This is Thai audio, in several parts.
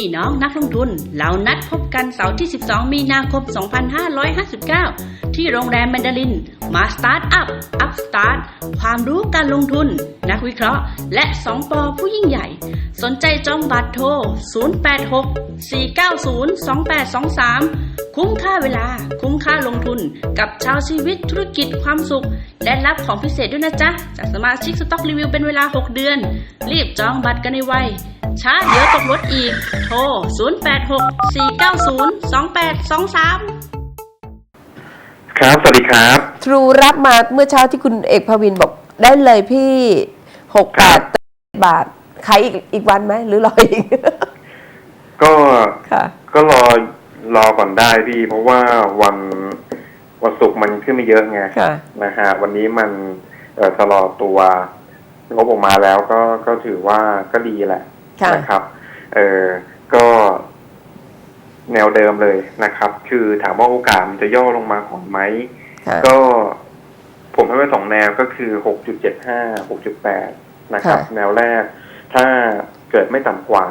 พี่น้องนักลงทุน เรานัดพบกันเสาร์ที่ 12 มีนาคม 2559 ที่โรงแรมแมนดาริน มาสตาร์ทอัพ อัพสตาร์ท ความรู้การลงทุน นักวิเคราะห์ และ2ปอผู้ยิ่งใหญ่ สนใจจองบัตรโทร 086 490 2823 คุ้มค่าเวลา คุ้มค่าลงทุน กับชาวชีวิตธุรกิจความสุข และรับของพิเศษด้วยนะจ๊ะ จากสมาชิกสต็อกรีวิวเป็นเวลา 6 เดือน รีบจองบัตรกันในไวช้าเดี๋ยวตกรถอีก โทร 086 490 2823 ครับ สวัสดีครับ ทรูรับมาเมื่อเช้าที่คุณเอกพวินบอกได้เลยพี่หกครัแปบดบาทขายอีกอีกวันไหมหรือรออีก ก็ค่ะ ก็รอรอก่อนได้พี่ เพราะว่าวันวันศุกร์มันขึ้นไม่เยอะไงค่ะ นะฮะวันนี้มันเอ่อชะลอตัวงบออกมาแล้วก็ก็ถือว่าก็ดีแหละค่ะ นะครับ เออก็ แนวเดิมเลยนะครับ คือถามว่าโอกาสมันจะย่อลงมาก่อนไหมค่ะก็ ผมให้ไว้สองแนวก็คือหกจุดเจ็ดห้าหกจุดแปดนะครับค่ะแนวแรก ถ้าเกิดไม่ต่ำกว่า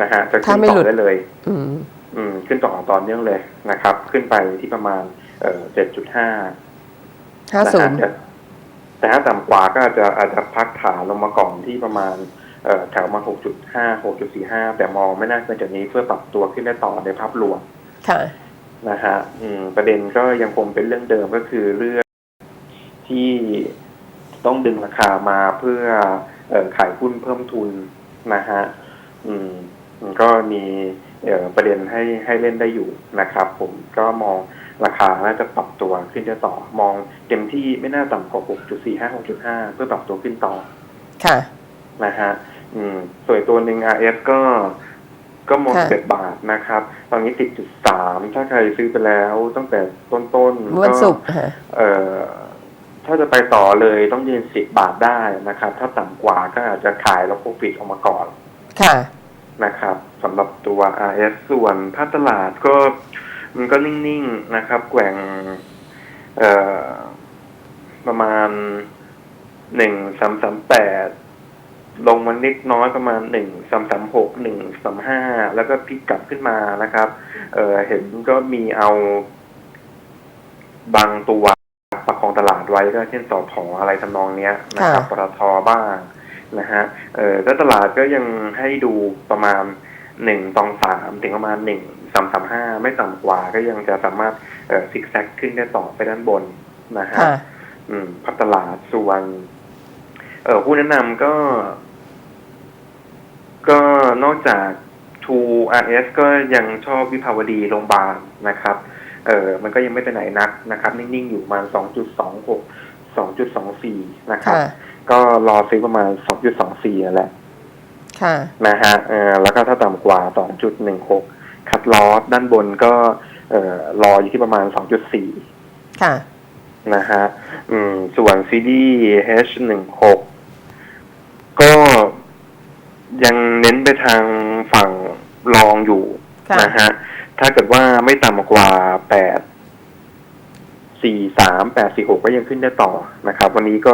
นะฮะจะขึ้ถ้านไม่ต่หลุอดได้เลยอืมอืม ขึ้นต่อต่อเนื่องเลยนะครับ ขึ้นไปที่ประมาณ เอ่อเจ็ดจุดห้าห้าศูนย์แต่ถ้าต่ำกว่าก็อาจจะอาจจะพักฐานลงมาก่อนที่ประมาณเอ่อ แถวมาหกจุดห้าหกจุดสี่ห้าแต่มองไม่น่าเกินจากนี้เพื่อปรับตัวขึ้นได้ต่อในภาพรวมค่ะนะฮะอืมประเด็นก็ยังคงเป็นเรื่องเดิมก็คือเรื่องที่ต้องดึงราคามาเพื่อเออขายหุ้นเพิ่มทุนนะฮะอืมมันก็มีเอ่อประเด็นให้ให้เล่นได้อยู่นะครับ ผมก็มองราคาน่าจะปรับตัวขึ้นได้ต่อ มองเต็มที่ไม่น่าต่ำกว่า 6.45 6.5 เพื่อปรับตัวขึ้นต่อ ค่ะ นะฮะ อืม ส่วนตัวหนึ่ง RF ก็ก็มองค่ะ เจ็ดบาทนะครับ ตอนนี้ติดจุดสามถ้าใครซื้อไปแล้วตั้งแต่ต้นๆวันก็ศุกร์ค่ะ เอ่อถ้าจะไปต่อเลยต้องยืนสิบบาทได้นะครับ ถ้าต่ำกว่าก็อาจจะขายแล้วโปรฟิตออกมาก่อน ค่ะ นะครับสำหรับตัว RS ส่วนภาคตลาดก็มันก็นิ่งๆนะครับ แกว่งเอ่อประมาณหนึ่งสามสามแปด ลงมาเล็กน้อยประมาณหนึ่งสามสามหกหนึ่งสามห้าแล้วก็พลิกกลับขึ้นมานะครับ เอ่อเห็นก็มีเอาบางตัวประคองตลาดไว้ก็เช่นสอทออะไรทำนองเนี้ยนะครับค่ะปตทบ้างนะฮะเออก็ตลาดก็ยังให้ดูประมาณหนึ่งตองสามถึงประมาณหนึ่งสามสามห้าไม่ต่ำกว่าก็ยังจะสามารถเอ่อซิกแซกขึ้นได้ต่อไปด้านบนนะฮะค่ะอืมพักตลาดส่วน เออผู้แนะนำก็ ก็นอกจาก True RS ก็ยังชอบวิภาวดีโรงพยาบาลนะครับ เออมันก็ยังไม่ไปไหนนักนะครับ นิ่ง ๆ อยู่ประมาณ 2.26 2.24 นะครับค่ะก็รอซื้อประมาณ 2.24นั่นแหละค่ะนะฮะเออแล้วก็ถ้าต่ำกว่า 2.16 คัดลอสด้านบนก็ เอ่อรออยู่ที่ประมาณ 2.4 ค่ะ นะฮะ อืม ส่วนซีดีเ H16 ก็ ยังเน้นไปทางฝั่งรองอยู่ค่ะ นะฮะ ถ้าเกิดว่าไม่ต่ำกว่า8 4 3 8 4 6ก็ยังขึ้นได้ต่อนะครับ วันนี้ก็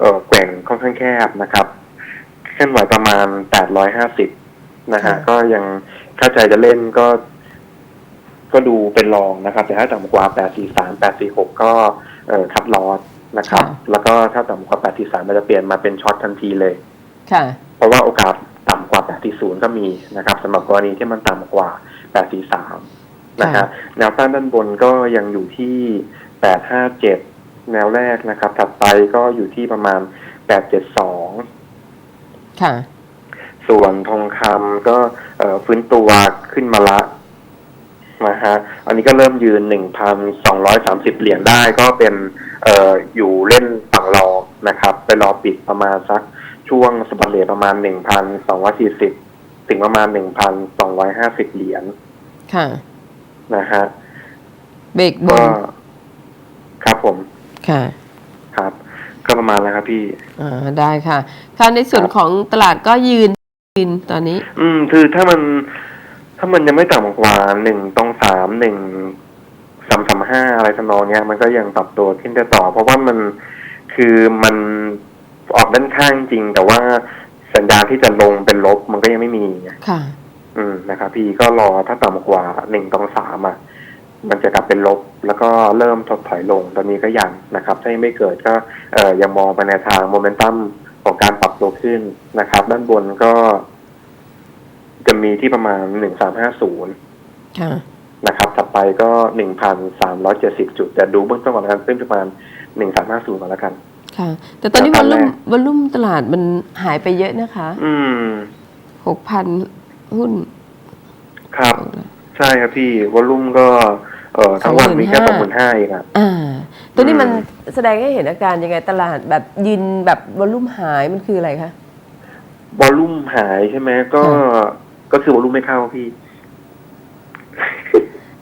เออแกว่งค่อนข้างแคบนะครับเคลื่อนไหวประมาณ850นะฮะ ค่ะ ก็ยังถ้าใจจะเล่นก็ ก็ดูเป็นรองนะครับ แต่ถ้าต่ำกว่า843 846ก็เอ่อคัดลอสนะครับ ค่ะ แล้วก็ถ้าต่ำกว่า843มันจะเปลี่ยนมาเป็นช็อตทันทีเลย ค่ะ เพราะว่าโอกาสต่ำกว่า 840 ก็มีนะครับสำหรับกรณีที่มันต่ำกว่า 843 นะฮะค่ะแนวต้านด้านบนก็ยังอยู่ที่ 857 แนวแรกนะครับ ถัดไปก็อยู่ที่ประมาณ 872 ค่ะ ส่วนทองคำก็เอ่อฟื้นตัวขึ้นมาละนะฮะอันนี้ก็เริ่มยืน 1,230 เหรียญได้ก็เป็นเอ่ออยู่เล่นฝั่งรองนะครับ ไปรอปิดประมาณสัก ช่วงสปอตเลทประมาณ1,240ถึงประมาณ1,250เหรียญค่ะนะฮะเบรกบก็นครับผม ค่ะ ครับ ก็ประมาณแล้วครับพี่อ่าได้ค่ะค่ะในส่วนของตลาดก็ยืนยืนตอนนี้ อืม คือถ้ามัน ถ้ามันยังไม่ต่ำกว่าหนึ่งตองสามหนึ่งสามสามห้าอะไรทำนองเนี้ยมันก็ยังปรับตัวขึ้นได้ต่อ เพราะว่ามันคือมัน ออกด้านข้างจริง แต่ว่าสัญญาณที่จะลงเป็นลบมันก็ยังไม่มีไงค่ะ อืมนะครับพี่ก็รอถ้าต่ำกว่าหนึ่งตองสามอะมันจะกลับเป็นลบ แล้วก็เริ่มถดถอยลง ตอนนี้ก็ยังนะครับ ถ้ายังไม่เกิดก็เอ่อยังมองไปในทางโมเมนตัมของการปรับตัวขึ้นนะครับ ด้านบนก็ จะมีที่ประมาณหนึ่งสามห้าศูนย์ค่ะนะครับ ถัดไปก็หนึ่งพันสามร้อยเจ็ดสิบจุด แต่ดูเบื้องต้นก่อนแล้วกันขึ้นประมาณหนึ่งสามห้าศูนย์ก่อนแล้วกัน ค่ะ แต่ตอนนี้แล้ววตออนลแรลุ่มกวอลลุ่มตลาดมันหายไปเยอะนะคะ อืมหกพันหุ้น ครับ ใช่ครับพี่วอลลุ่มก็เอ่อทั้งวันมีแค่สองหมื่นห้าเองอะอ่า ตัวนี้มันอืมแสดงให้เห็นอาการยังไงตลาดแบบยืนแบบวอลลุ่มหายมันคืออะไรคะวอลลุ่มหายใช่ไหมก็ค่ะก็คือวอลลุ่มไม่เข้าพี่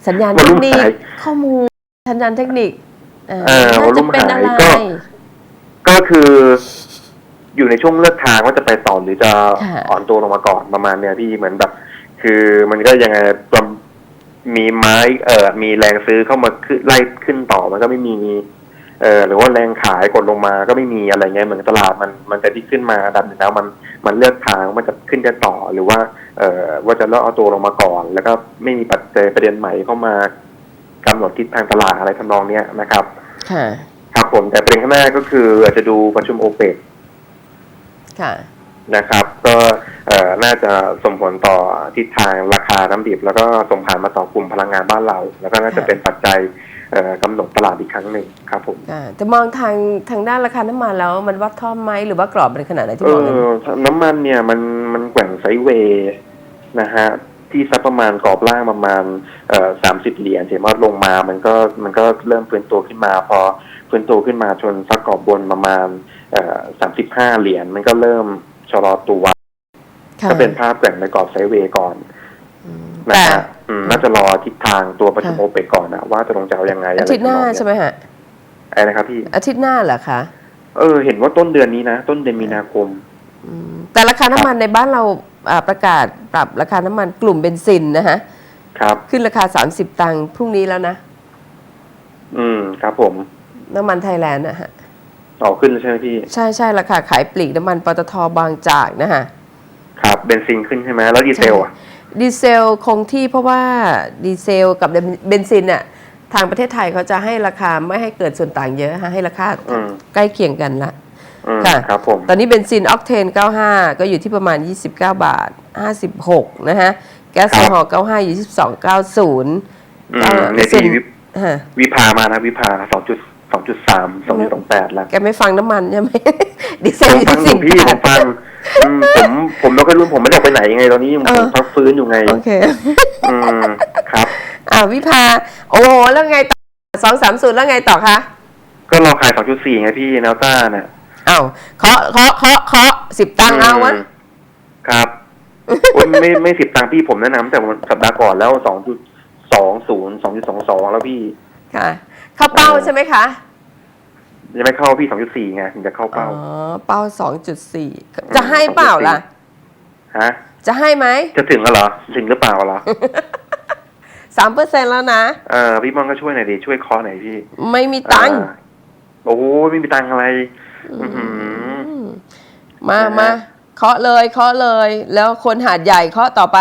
สัญญาณวอเทลลุ่คมนิคหายข้อมูลสัญญาณเทคนิคอ่าเออวอลลุ่น่ามจะเป็นอะไรหายก็ ก็คืออยู่ในช่วงเลือกทางว่าจะไปต่อหรือจะค่ะอ่อนตัวลงมาก่อนประมาณเนี้ยพี่เหมือนแบบ คือมันก็ยังไงประมีไม้เอ่อมีแรงซื้อเข้ามาขึ้นไล่ขึ้นต่อมันก็ไม่มี เอ่อหรือว่าแรงขายกดลงมาก็ไม่มีอะไรเงี้ยเหมือนตลาดมันมันจะที่ขึ้นมาดันแล้วมันมันเลือกทางว่าจะขึ้นจะต่อหรือว่า เอ่อว่าจะเลิกเอาตัวลงมาก่อน แล้วก็ไม่มีปัจจัยประเด็นใหม่เข้ามากำหนดทิศทางตลาดอะไรทำนองเนี้ยนะครับค่ะ ครับผมแต่ประเด็นข้างหน้าก็คืออาจจะดูประชุมโอเปกค่ะนะครับ ก็เอ่อน่าจะส่งผลต่อทิศทางราคาน้ำดิบ แล้วก็ส่งผ่านมาต่อกลุ่มพลังงานบ้านเรา แล้วก็น่าจะค่ะเป็นปัจจัยเอ่อกำหนดตลาดอีกครั้งหนึ่งครับผมอ่าจะมองทางทางด้านราคาน้ำมันแล้วมันวัดท่อมไหมหรือว่ากรอบเป็นขนาดไหนที่เอมองกันอน้ำมันเนี่ยมันมันแกว่งไซด์เวย์นะฮะ ที่สักประมาณกรอบล่างประมาณเอ่อสามสิบเหรียญเห็นว่าลงมา มันก็มันก็เริ่มฟื้นตัวขึ้นมา พอฟื้นตัวขึ้นมาชนสักกรอบบนประมาณเอ่อสามสิบห้าเหรียญมันก็เริ่มชะลอตัวค่ะก็เป็นภาพแกว่งในกรอบไซด์เวย์ก่อนอืมนะแต่ฮะอืมน่าจะรอทิศทางตัวประชุมค่ะโอเปกก่อนนะว่าจะลงจะเอายังไงอาทิตย์หน้าใช่ไหมฮะอะไรนะครับพี่อาทิตย์หน้าเหรอคะเออ เห็นว่าต้นเดือนนี้นะ ต้นเดือนมีนาคมอืมแต่ราคาน้ำมันในบ้านเรา อ่าประกาศปรับราคาน้ำมันกลุ่มเบนซินนะฮะครับ ขึ้นราคา 30 ตังค์พรุ่งนี้แล้วนะ อืมครับผมน้ำมันไทยแลนด์นะฮะ ต่อขึ้นแล้วใช่ไหมพี่ ใช่ใช่ราคาขายปลีกน้ำมันปตทบางจากนะฮะ ครับเบนซินขึ้นใช่ไหมแล้วดีเซลอะ ดีเซลคงที่เพราะว่าดีเซลกับเบนซินน่ะทางประเทศไทยเขาจะให้ราคาไม่ให้เกิดส่วนต่างเยอะฮะให้ราคาอืม ใกล้เคียงกันละอืม ค่ะครับผมตอนนี้เบนซินออกเทน 95 ก็อยู่ที่ประมาณ 29 บาท 56 นะฮะ แก๊สโซฮอล์95 อยู่ที่290อืมในส่ที่วนวิฮะวิพามานะวิพาสองจุดสองจุดสามสองจุดสองแปดแล้วแกไม่ฟังน้ำมันใช่ไหมดีเซผลมอยู่ฟังที่อยู่พี่10ผบามทฟังอืมผมผมไม่ค่อยรู้ผมไม่ได้ออกไปไหนยังไงตอนนี้เอผอมพักฟื้นอยู่ไงโอเคอืมครับ อ่าวิภา โอ้โหแล้วไงต่อ230แล้วไงต่อคะก็รอขายสองจุดสี่ไงพี่แนวต้าน่ะ อ้าวเคาะเคาะเคาะเคาะสิบตังค์เอาวะมครับโอ้ยไม่ไม่สิบตังค์พี่ผมแนะนำแต่วันสัปดาห์ก่อนแล้วสองจุดสองศูนย์สองจุดสองสองแล้วพี่ค่ะ เข้าเป้าเออใช่ไหมคะยังไม่เข้าพี่สองจุดสี่ไงถึงจะเข้าอ๋อเป้าเป้า2.4จะให้เปล่าล่ะฮะจะให้ไหมจะถึงแล้วเหรอถึงหรือเปล่าเหรอ3%แล้วนะเออพี่มองก็ช่วยหน่อยดิช่วยเคอหน่อยพี่ ไม่มีตังค์อ่าโอ้โหไม่มีตังค์อะไรอื้อหืออืม มานะฮะ มาเคาะเลยเคาะเลย แล้วคนหาดใหญ่เคาะต่อไป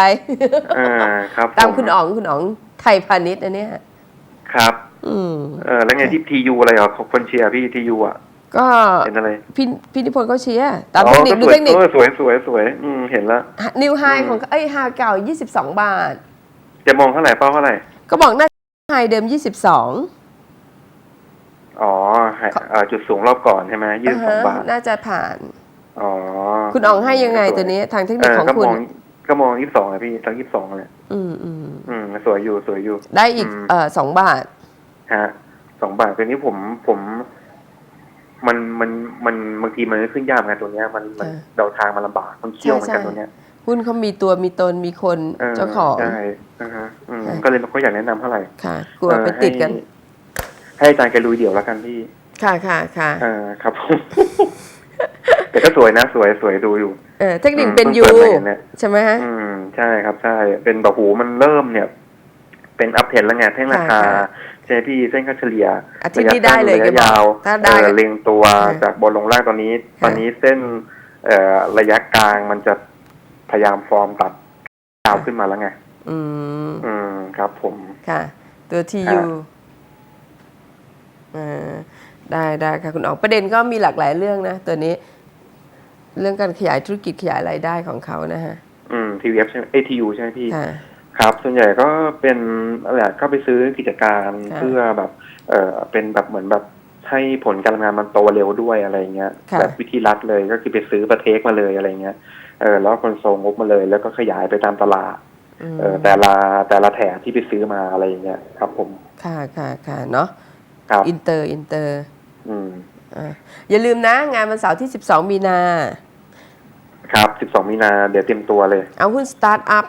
อ่าครับตามผคุณอ๋องคุณอ๋องไทยพาณิชย์นะเนี่ย ครับอืม เออแล้วไงที่ทียูอะไรเหรอคนเชียร์พี่ทียูอะก็เห็นอะไรพี่พี่นิพนธ์เขาเชียร์ตามอ๋อเทคนิคก็ดูสวยเทคนิคเออสวยสวยสวยอืมเห็นแล้วนิวไฮอืม ของเอ้ยไฮเก่า 22 บาท จะมองเท่าไหร่เป้าเท่าไหร่ ก็บอกน่าไฮเดิม 22อ๋อให้เอ่อจุดสูงรอบก่อนใช่ไหมยี่สิบสองบาท น่าจะผ่าน อ๋อคุณอ๋องให้ยังไงตัวนี้ ทางเทคนิคของเก็คุมณองก็มองยี่สิบสองอะพี่ทั้งยี่สิบสองเลยอืมอืมอืมสวยอยู่สวยอยู่ ได้อีกอืมเอ่อสองบาท ฮะสองบาทตัวนี้ผมผม มันมันมันบางทีมันก็ขึ้นยากเหมือนกันตัวเนี้ย มันมันเออเดาทางมันลำบากมันเคี่ยวเหมือนกันใช่ใช่ตัวเนี้ยหุ้นเขามีตัวมีตนมีคนเออเจ้าของใช่นะฮะอืมค่ะก็เลยไม่ค่อยอยากแนะนำเท่าไหร่ค่ะ กลัวไปติดกันให้ให้อาจารย์แกลุยเดี่ยวแล้วกันพี่ ค่ะค่ะค่ะเออครับผม แต่ก็สวยนะสวยสวยดูอยู่เออเทคนิคอืมเป็นเพิ่งยูเปิดมาเห็นเนี่ยใช่ไหมฮะอืมใช่ครับใช่ เป็นแบบหูมันเริ่มเนี่ย เป็นอัพเทรนแล้วไงเท่งราคาค่ะใช่ไหมพี่เส้นค่าเฉลี่ยอาทิตย์นี้ได้เลยระแกยะบอกยาวถ้าได้เอก็อเล็งตัวค่ะจากบนลงล่างตอนนี้ค่ะตอนนี้เส้นเอ่อระยะกลางมันจะพยายามฟอร์มตัดกาวขึ้นมาแล้วไง อืมอืมครับผมค่ะ ตัวทีครัยูบอ่าได้ได้ค่ะคุณอ๋องประเด็นก็มีหลากหลายเรื่องนะ ตัวนี้ เรื่องการขยายธุรกิจขยายรายได้ของเขานะฮะ อืมทีวีเอฟใช่ไหมเอทียูใช่ไหมพี่ ค่ะ ครับ ส่วนใหญ่ก็เป็นอะไรอะก็ไปซื้อกิจการค่ะเพื่อแบบ เออเป็นแบบเหมือนแบบให้ผลการทำงานมันโตเร็วด้วยอะไรเงี้ยค่ะ แบบวิธีรัดเลยก็คือไปซื้อประเทคมาเลยอะไรเงี้ยเออแล้วคนส่งงบมาเลย แล้วก็ขยายไปตามตลาดมเออแต่ละแต่ละแถบที่ไปซื้อมาอะไรอย่างเงี้ยครับ ผมค่ะค่ะค่ะเนาะครับ อินเตอร์อินเตอร์ อืม อ่าอย่าลืมนะ งานวันเสาร์ที่ 12 มีนา ครับ 12 มีนา เดี๋ยวเตรียมตัวเลย เอาหุ้นสตาร์ทอัพ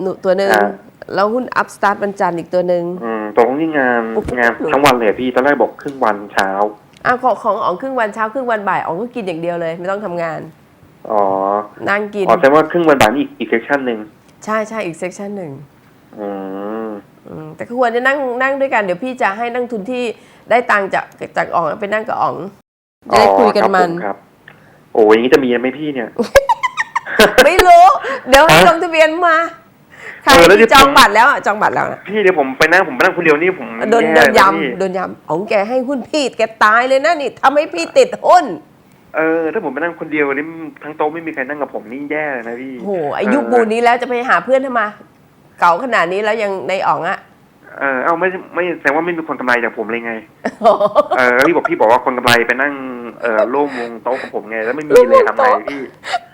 หนูตัวหนึ่งอ่า แล้วหุ้นอัพสตาร์ทวันจันทร์อีกตัวหนึ่ง อืมตรงนี้งานโอ้โห งานทั้งวันเลยพี่ตอนแรกบอกครึ่งวันเช้า อะของของอ๋องครึ่งวันเช้าครึ่งวันบ่ายอ๋องก็กินอย่างเดียวเลย ไม่ต้องทำงาน อ๋อนั่งกิน อ๋อแต่ว่าครึ่งวันบ่ายนี่อีกอีกเซสชันหนึ่งใช่ใช่อีกเซกชันหนึ่ง อืมอืม แต่ก็ควรจะนั่งนั่งด้วยกันเดี๋ยวพี่จะให้นักทุนที่ได้ตังค์จากจากอ๋องไปนั่งกับอ๋องจะได้คุยกันอ๋อมันครับผมครับ โอ้ยอย่างนี้จะมีไหมพี่เนี่ย ไม่รู้ เดี๋ยวให้ฮะลงทะเบียนมาใครเออแล้วที่จะจองผมบัตรแล้วอะจองบัตรแล้วนะพี่เดี๋ยวผมไปนั่งผมไปนั่งคนเดียวนี่ผมโดนโดแย่นเลยพี่ยำโดนยำอ๋องแกให้หุ้นพี่แกตายเลยนะนี่ทำให้พี่ติดหุ้นเออถ้าผมไปนั่งคนเดียวนี่ทั้งโต๊ะไม่มีใครนั่งกับผมนี่แย่เลยนะพี่โอ้โหอายุบูนี้แล้วจะไปหาเพื่อนทำไม เก่าขนาดนี้แล้วยังในอ๋องอะเออเอาไม่ไม่แสดงว่าไม่มีคนกำไรจากผมเลยไง เออแล้วพี่บอกพี่บอกว่าคนกำไรไปนั่งเออร่วมวงโต๊ะกับผมไง แล้วไม่มีร่วมเลวยงทำไงโต๊ะพี่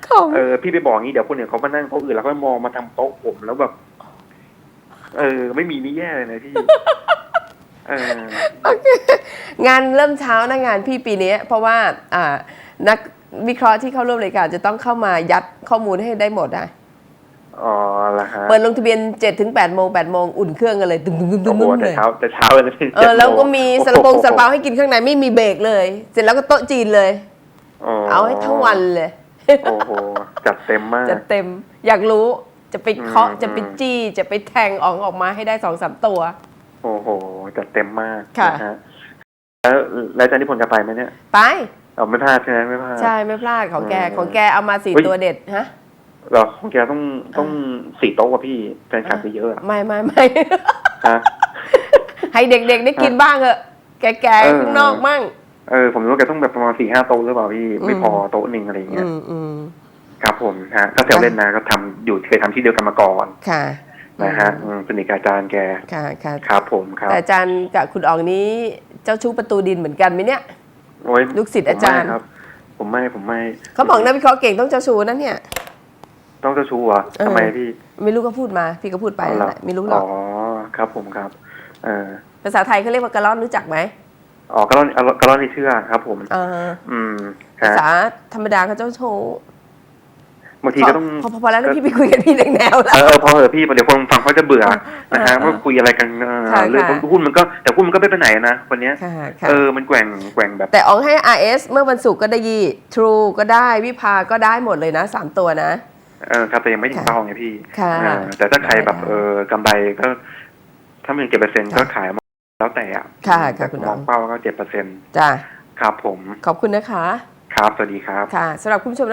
เขาเออพี่ไปบอกงี้เดี๋ยวคนอื่นเขามานั่งโต๊ะอื่นแล้วก็มองมาทำโต๊ะผมแล้วแบบ เออ ไม่มีนี่แย่เลยนะพี่เอองานเริ่มเช้านะงานพี่ปีนี้เพราะว่าอ่านักวิเคราะห์ที่เข้าร่วมรายการจะต้องเข้ามายัดข้อมูลให้ได้หมดนะ อ๋อละฮะเปิดลงทะเบียน7ถึง8โมง8โมงอุ่นเครื่องกันเลยตึ้งตึ้งตึ้งตึ้โอ้งโหตึ้งแต่เลยเช้าแต่เช้าเลยนะพี่เออแล้วก็มีซาลาเปงซาลาเปาให้กินข้างในไม่มีเบรกเลย เสร็จแล้วก็โต๊ะจีนเลยเอาให้ทั้งวันเลย โอ้โหจัดเต็มมาก จะเต็มอยากรู้จะไปเคาะอืม จะไปจี้จะไปแทงอองออกมาให้ได้สองสามตัว โอ้โหจัดเต็มมากค่ะ นฮแล้วแล้วอาจารย์นิพนธ์จะไปไหมเนี่ยไป เอาไม่พลาดใช่ไหมไม่พลาด ใช่ไม่พลาดของแก อืมของแกเอามาสี่เฮ้ยตัวเด็ดฮะ เหรอของแกต้องต้องสี่โต๊ะว่ะพี่แฟนคลับไปเยอะอะไม่ไม่ไม่ฮะให้เด็กๆได้กินบ้างเถอะแก่เออๆข้างนอกมั่งเออผมรู้ว่าแกต้องแบบประมาณสี่ห้าโต๊ะหรือเปล่าพี่ไม่อืมพอโต๊ะหนึ่งอะไรอย่างเงี้อืยมอืมครับผมฮะก็แซวเล่นนะก็ทำอยู่เคยทำที่เดียวกันมาก่อนค่ะนะฮะอืมสนิทกับอาจารย์แกค่ะค่ะครับผมครับแต่อาจารย์กับคุณอองนี้เจ้าชู้ประตูดินเหมือนกันไหมเนี่ยโอ้ยลูกศิษย์อาจารย์ผมไม่ครับ ผมไม่ผมไม่เขาบอกนักวิเคราะห์เก่งต้องเจ้าชู้นั่นเนี่ย ต้องเจ้าชู้เหรอเออทำไมพี่ ไม่รู้ก็พูดมา พี่ก็พูดไปอ๋อนั่เหนแหละไม่รู้หรอก อ๋อครับผมครับ เออภาษาไทยเขาเรียกว่ากระล่อนรู้จักไหมอ๋อกระล่อนกระล่อนนี่เชื่อครับ ผมเอออืมภาฮะษาธรรมดาเขาเจ้าชู้บางทีก็ต้องพอพอพอแล้วนะพี่ไปคุยกันพี่แนวๆแล้เอวอเออพอเหอะพี่เดี๋ยวคนฟังเขาจะเบื่อนะฮะเออว่าคุยอะไรกันเออค่ะเรื่องค่ะหุ้นมันก็แต่หุ้นมันก็ไม่ไปไหนนะวันเนี้ยค่ะค่ะเออมันแกว่งแกว่งแบบ แต่อองให้ RS เมื่อวันศุกร์ก็ได้ยี่ True ก็ได้วิภาก็ได้หมดเลยนะสามตัวนะ เออครับแต่ยังไม่ถึงค่ะเป้าไงพี่ค่ะเออแต่ถ้าใครแบบได้เออกำไรก็ ถ้ามันเจ็ดเปอร์เซ็นต์ค่ะก็ขายมาแล้วแต่อะค่ะค่ะแต่คุณมน้อองงเป้าก็เจ็ดเปอร์เซ็นต์จ้าครับผม ขอบคุณนะคะ ครับ สวัสดีครับ ค่ะสำหรับคุณผู้ชม